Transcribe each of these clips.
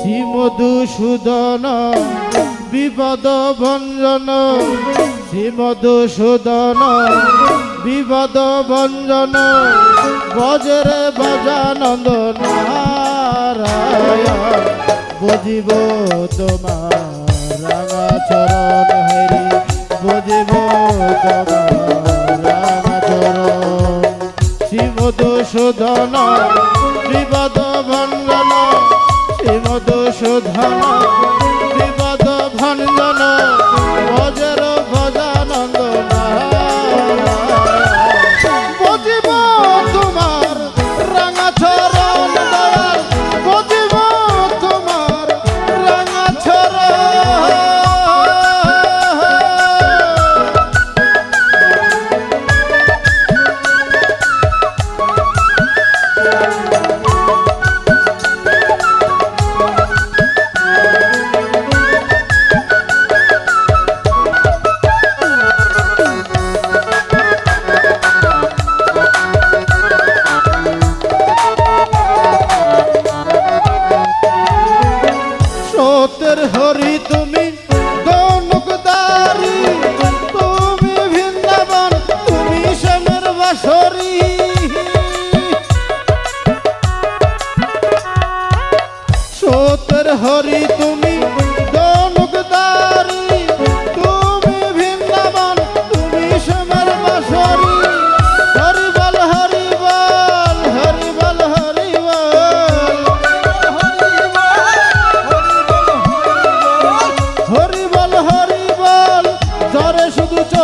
শ্রীমধুসূদন বিপদ ভঞ্জন। শ্রীমধুসূদন বিপদ ভঞ্জন। বজরে বজানন্দ নারায়ণ, বুঝিব তোমার রাঙা চরণ হরি, বুঝিব তোমার রাঙা চরণ শ্রীমধুসূদন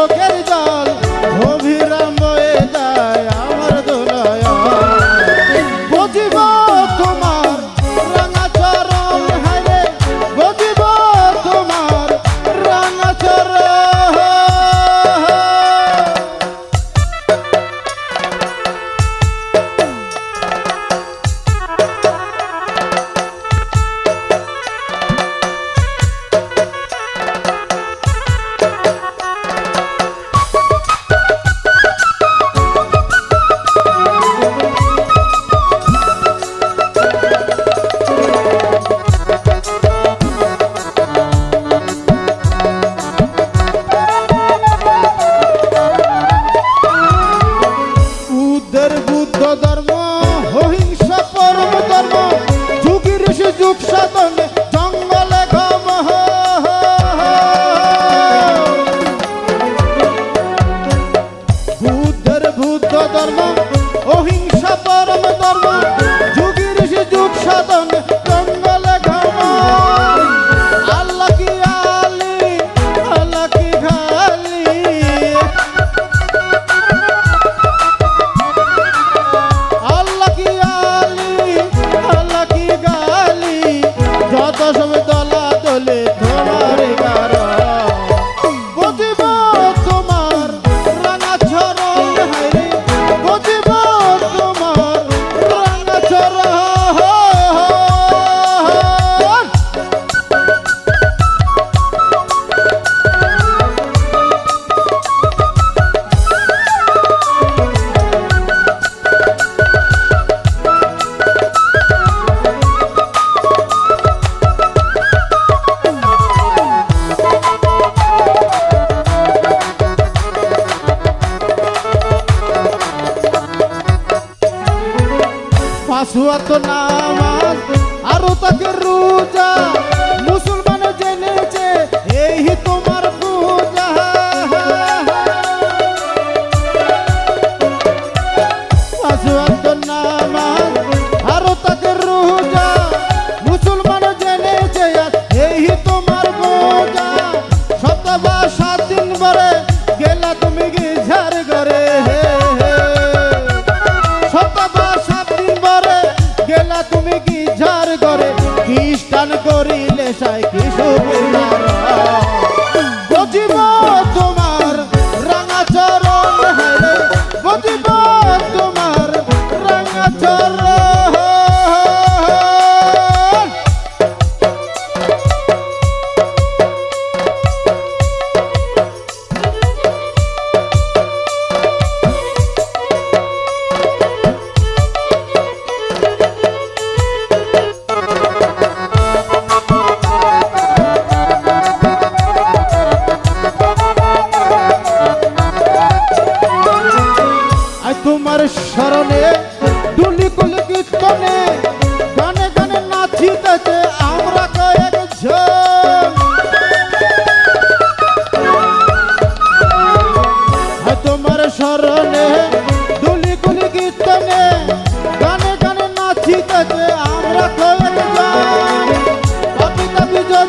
quiero সুয়াত নামাজ আরও তাকে রোজা তোমার স্মরণে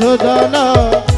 ভঞ্জন